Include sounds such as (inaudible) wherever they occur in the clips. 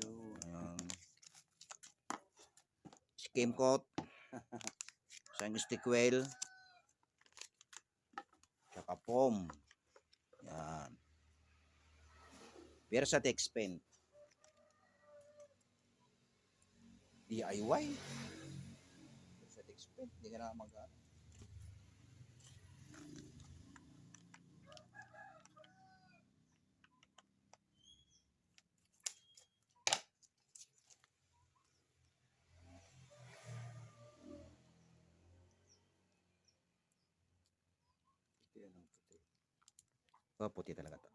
Yun. Ayan. Skim coat. (laughs) Isang stick wheel. Tsaka foam. Yan. Pero sa Texpen. DIY. Sa Texpen. Hindi ka na mag Oh, puti talaga to.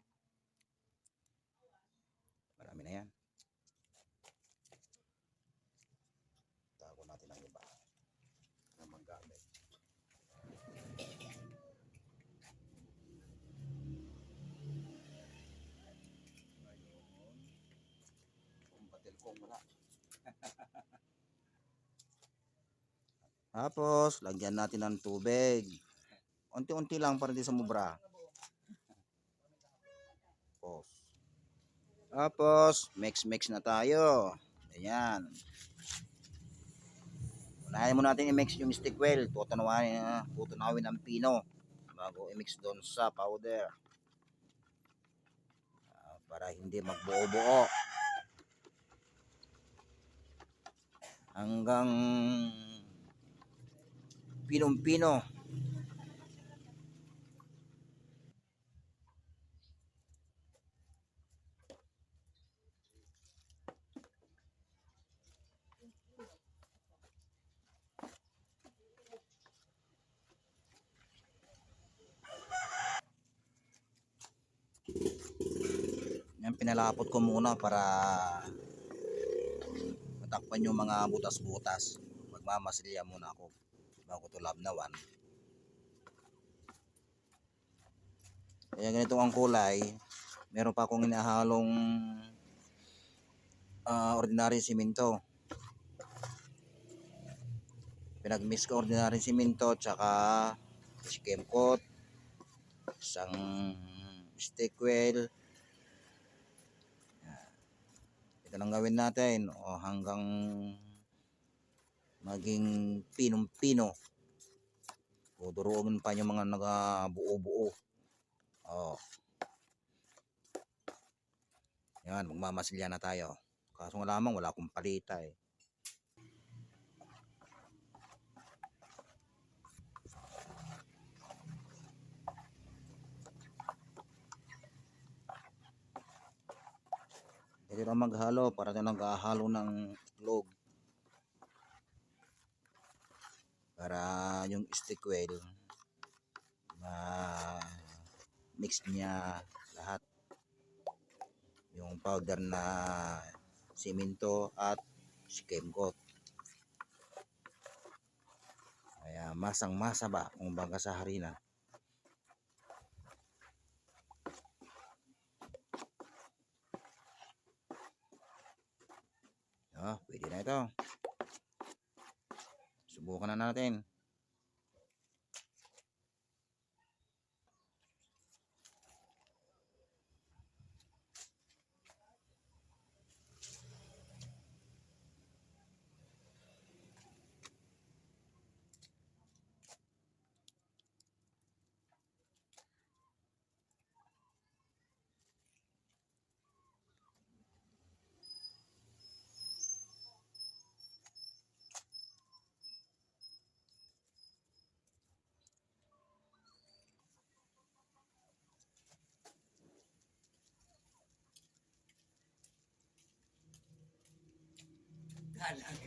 Marami na yan. Tago natin ang iba na magamit. Ngayon. Kumpatil kong wala. Tapos, lagyan natin ng tubig. Unti-unti lang para hindi sumubra. Tapos, tapos, mix-mix na tayo. Ayan. Unahin mo natin i-mix yung stick well. Tutunawin, tutunawin ng pino bago i-mix doon sa powder. Ah, para hindi magbuo-buo. Hanggang pinong-pino. Yan pinalapot ko muna para matakpan yung mga butas-butas. Magmamasilya muna ako bago to labnawan. Kaya ganito ang kulay. Meron pa akong inahalong ah, ordinary simento. Pinag-mix ko ordinary simento tsaka skim coat, isang stick wheel. Yan. Ito lang gawin natin o hanggang maging pinong-pino. Duduruogin pa yung mga nagabuo-buo. Oh. Yan, magmamasilya na tayo. Kaso nga lamang, wala akong palita eh. Ito lang maghalo para tayo naghahalo ng itlog. Para yung stick well ma mix niya lahat yung powder na simento at skim coat. Kaya masang masa ba kung baga sa harina. Oh, pwede na ito. Subukan na natin.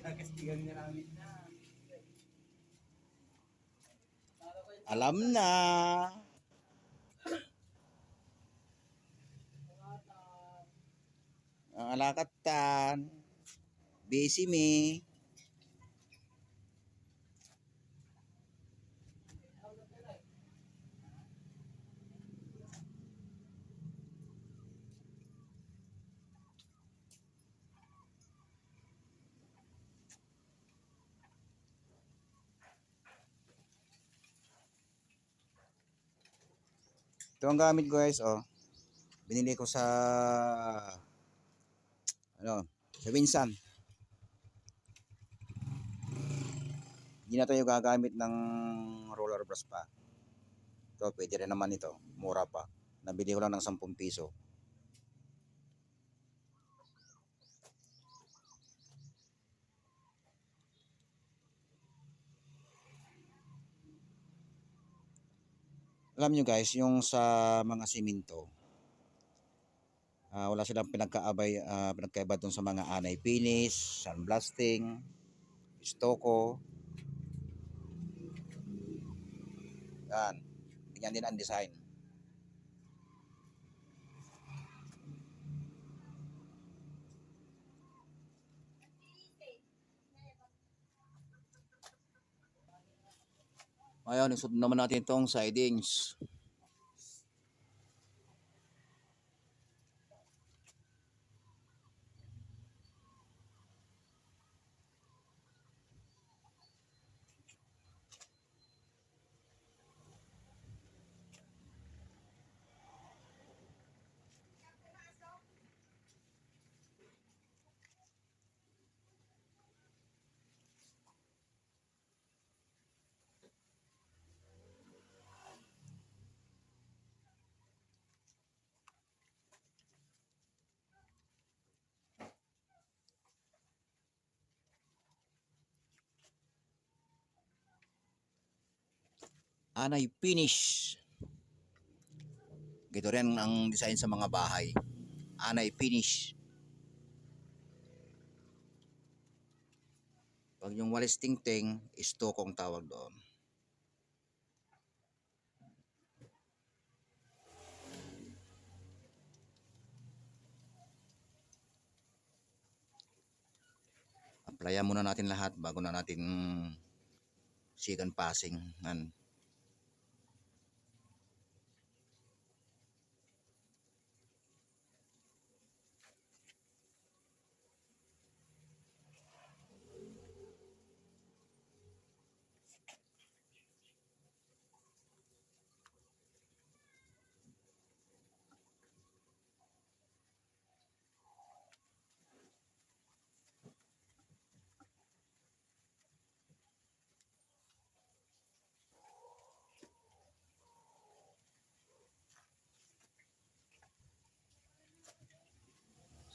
Kakastigan nga namin na. Alam na. Ang alakatan. Busy me. Ito ang gamit guys, oh. Binili ko sa ano, Sa Winsan. Hindi na tayo gagamit ng roller brush pa. Ito, pwede rin naman ito. Mura pa. Nabili ko lang ng 10 piso. Alam nyo guys, yung sa mga siminto, ah, wala silang pinagkaabay, ah, pinagkaiba dun sa mga anay finish, sandblasting, stoko. Yan. Ganyan din ang design. Ngayon, isunod naman natin itong sidings. Anay finish. Gito rin ang design sa mga bahay. Anay finish. Pag yung walis tingting, istokong tawag doon. Applyan muna natin lahat bago na natin second passing. Yan.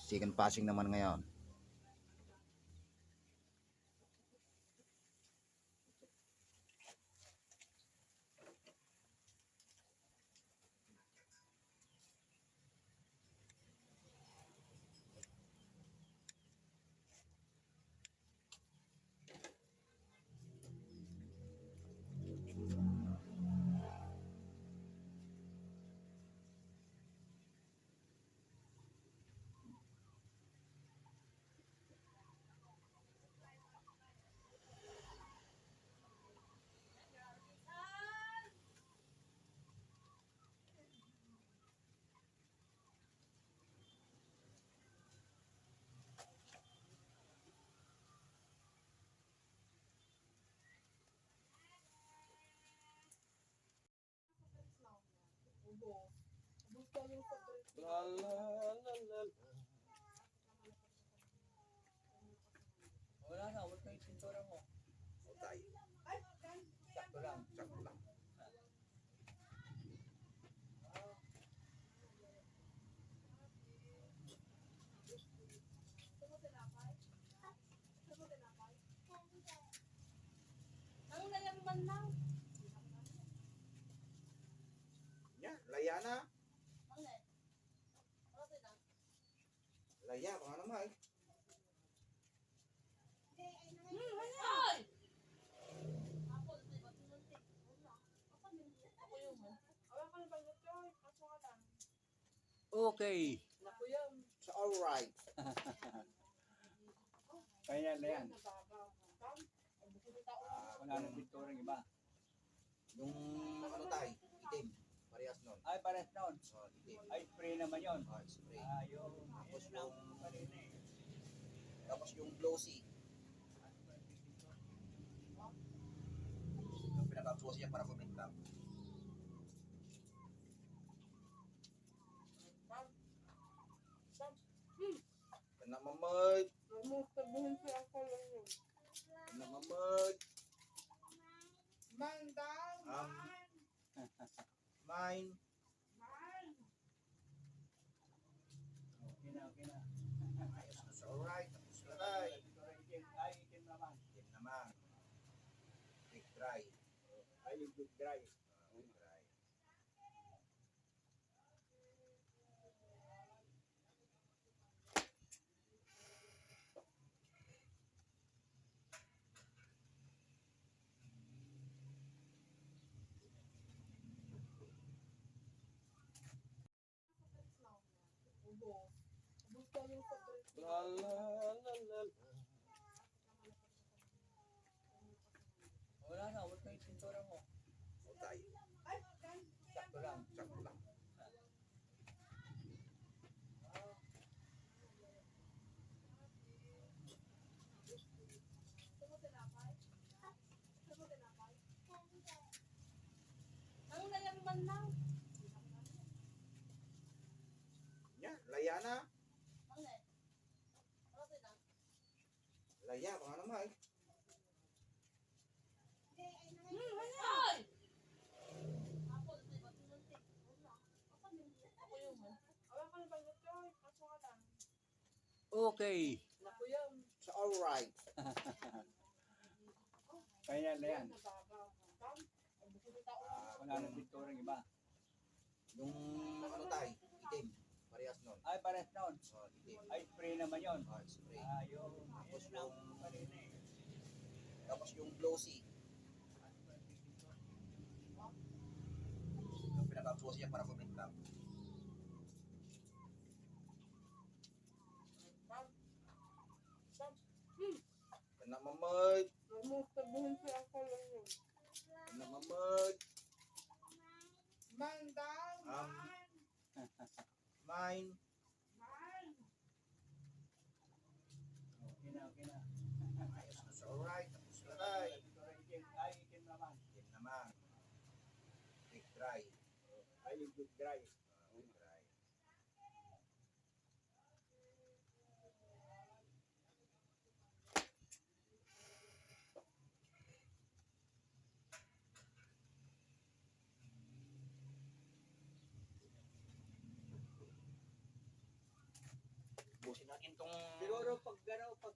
Second passing naman ngayon. La la la la. Wala na, wala yung pintura mo. Okay. Sakto lang. Sakto lang. Ang nalaman lang. Yan, laya na. Ang net. Ano sila? Laya, baka naman. Hmm, wala. Ako, di ba? Tinuntik. Wala. Ako yun. Ako yun. Wala ka na bagot yun. Kaso ka (laughs) lang. Okay. So, alright. Kaya na yan. Ah, Wala na pintura ng iba. Yung ano tayo, itim. Parehas nun. Ay, pares noon. Oh, itim. Ay, spray naman yun. Oh, spray. Tapos Yun lang yung- eh. Tapos yung glossy. Yung pinaka-glossy niya para kumintang. Namamag. Nagmustabuhin si Uncle lang yun. Namamag. Mandang! Um! Mine. Man! Okay na, okay na. Ayos na sa alright. Tapos na tayo. Itim, ay itim naman. Yan naman. Quick dry. Ay good dry. Ubos. Ubos sa break. La la la la. Wala na, kayong pintura mo. O tayo. Ay, gan. Sakto lang. Sakto lang. Ang nalang man lang. Yan. Laya na. Ang na. Ano sila? Laya. Baka naman. Hmm, Ay! Ako, di ba? Tinuntik. Wala. Ako yung man. Awa ka na ba ito? Kaso ka lang. Okay. Naku yan. Sa alright. (laughs) Kaya na yan. Ah, Wala na pintura ng iba. yung ano tayo. Itim. Parehas nun. Ay, pares noon. O, itim. Ay, spray naman yun. O, spray. Ayaw. Tapos Yun yung- eh. Tapos yung glossy. Yung pinaka-glossy niya para kumintang. Si Uncle lang yun. Yan namamag. Mandang! Um, Man! Mine. Man! Okay na, okay na. Ayos na sa alright. Tapos na tayo. Itim, ay itim naman. Yan naman. Quick dry. Ay yung good dry. Quick dry. Busin natin tong Siguro pag gano'n, pag